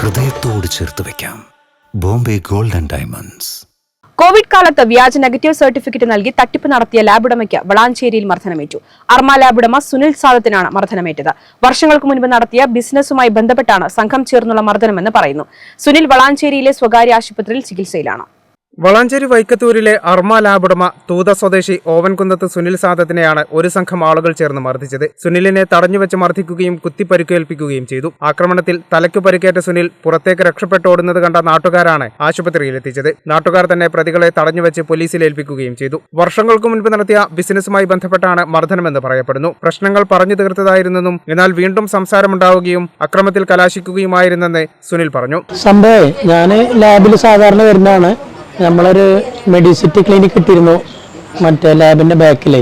ഹൃദയത്തോട് ചേർത്ത് വെക്കാം. Bombay golden diamonds. കോവിഡ് കാലത്ത് വ്യാജ നെഗറ്റീവ് സർട്ടിഫിക്കറ്റ് നൽകി തട്ടിപ്പ് നടത്തിയ ലാബ് ഉടമയ്ക്ക് വളാഞ്ചേരിയിൽ മർദ്ദനമേറ്റു. അർമ ലാബ് ഉടമ സുനിൽ സാദത്തിനാണ് മർദ്ദനമേറ്റത്. വർഷങ്ങൾക്ക് മുൻപ് നടത്തിയ ബിസിനസ്സുമായി ബന്ധപ്പെട്ടാണ് സംഘം ചേർന്നുള്ള മർദ്ദനമെന്ന് പറയുന്നു. സുനിൽ വളാഞ്ചേരിയിലെ സ്വകാര്യ ആശുപത്രിയിൽ ചികിത്സയിലാണ്. വളാഞ്ചേരി വൈക്കത്തൂരിലെ അർമ ലാബുടമ തൂത സ്വദേശി ഓവൻകുന്നത്ത് സുനിൽ സാദത്തിനെയാണ് ഒരു സംഘം ആളുകൾ ചേർന്ന് മർദ്ദിച്ചത്. സുനിലിനെ തടഞ്ഞുവെച്ച് മർദ്ദിക്കുകയും കുത്തിപ്പരുക്കേൽപ്പിക്കുകയും ചെയ്തു. ആക്രമണത്തിൽ തലയ്ക്ക് പരിക്കേറ്റ സുനിൽ പുറത്തേക്ക് രക്ഷപ്പെട്ടോടുന്നത് കണ്ട നാട്ടുകാരാണ് ആശുപത്രിയിൽ എത്തിച്ചത് നാട്ടുകാർ തന്നെ പ്രതികളെ തടഞ്ഞുവെച്ച് പോലീസിൽ ഏൽപ്പിക്കുകയും ചെയ്തു. വർഷങ്ങൾക്ക് മുൻപ് നടത്തിയ ബിസിനസ്സുമായി ബന്ധപ്പെട്ടാണ് മർദ്ദനമെന്ന് പറയപ്പെടുന്നു. പ്രശ്നങ്ങൾ പറഞ്ഞു തീർത്തതായിരുന്നെന്നും എന്നാൽ വീണ്ടും സംസാരമുണ്ടാവുകയും അക്രമത്തിൽ കലാശിക്കുകയുമായിരുന്നെന്ന് സുനിൽ പറഞ്ഞു. സംഭവം ഞാൻ ലാബിൽ സാധാരണ വരുന്നതാണ്. നമ്മളൊരു മെഡിസിറ്റി ക്ലിനിക് ഇട്ടിരുന്നു. മറ്റേ ലാബിന്റെ ബാക്കിലേ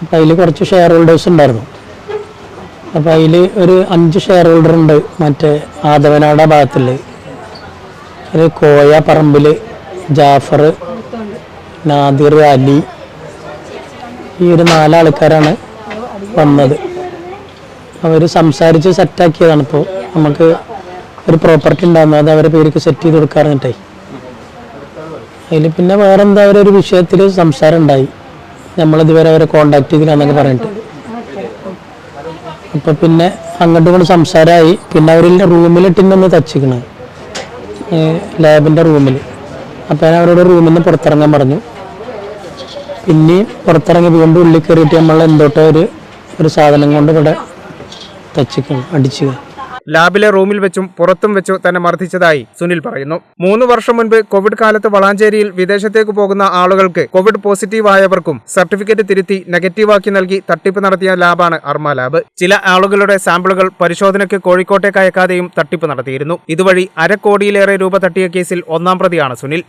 അപ്പോൾ അതിൽ കുറച്ച് ഷെയർ ഹോൾഡേഴ്സ് ഉണ്ടായിരുന്നു അപ്പോൾ അതിൽ ഒരു അഞ്ച് ഷെയർ ഹോൾഡർ ഉണ്ട് മറ്റേ ആദവനാട ഭാഗത്തിൽ ഒരു കോയ പറമ്പിൽ ജാഫർ നാദിർ അലി. ഈ ഒരു നാലാൾക്കാരാണ് വന്നത്. അവർ സംസാരിച്ച് സെറ്റാക്കിയതാണ് ഇപ്പോൾ നമുക്ക് ഒരു പ്രോപ്പർട്ടി ഉണ്ടാകുന്നത് അത് അവരെ പേർക്ക് സെറ്റ് ചെയ്ത് കൊടുക്കാറുണ്ടേ അതിൽ പിന്നെ വേറെ എന്താ ഒരു വിഷയത്തിൽ സംസാരം ഉണ്ടായി. നമ്മളിതുവരെ അവരെ കോണ്ടാക്ട് ചെയ്തില്ല എന്നൊക്കെ പറഞ്ഞിട്ട്. അപ്പൊ പിന്നെ അങ്ങോട്ടും ഇങ്ങോട്ടും സംസാരമായി. പിന്നെ അവർ റൂമിലിട്ടിന്നൊന്ന് തച്ചിക്കണ്. ലാബിന്റെ റൂമിൽ അപ്പൊ ഞാൻ അവരോട് റൂമിൽ നിന്ന് പുറത്തിറങ്ങാൻ പറഞ്ഞു. പിന്നെയും പുറത്തിറങ്ങി വീണ്ടും ഉള്ളിൽ കയറിയിട്ട് നമ്മൾ എന്തോട്ടോ ഒരു ഒരു സാധനം കൊണ്ട് ഇവിടെ തച്ചിക്കണം അടിച്ചു ലാബിലെ റൂമിൽ വെച്ചും പുറത്തും വെച്ചു തന്നെ മർദ്ദിച്ചതായി സുനിൽ പറയുന്നു. മൂന്ന് വർഷം മുൻപ് കോവിഡ് കാലത്ത് വളാഞ്ചേരിയിൽ വിദേശത്തേക്ക് പോകുന്ന ആളുകൾക്ക് കോവിഡ് പോസിറ്റീവ് ആയവർക്കും സർട്ടിഫിക്കറ്റ് തിരുത്തി നെഗറ്റീവാക്കി നൽകി തട്ടിപ്പ് നടത്തിയ ലാബാണ് അർമ ലാബ്. ചില ആളുകളുടെ സാമ്പിളുകൾ പരിശോധനയ്ക്ക് കോഴിക്കോട്ടേക്ക് അയക്കാതെയും തട്ടിപ്പ് നടത്തിയിരുന്നു. ഇതുവഴി അരക്കോടിയിലേറെ രൂപ തട്ടിയ കേസിൽ ഒന്നാം പ്രതിയാണ് സുനിൽ.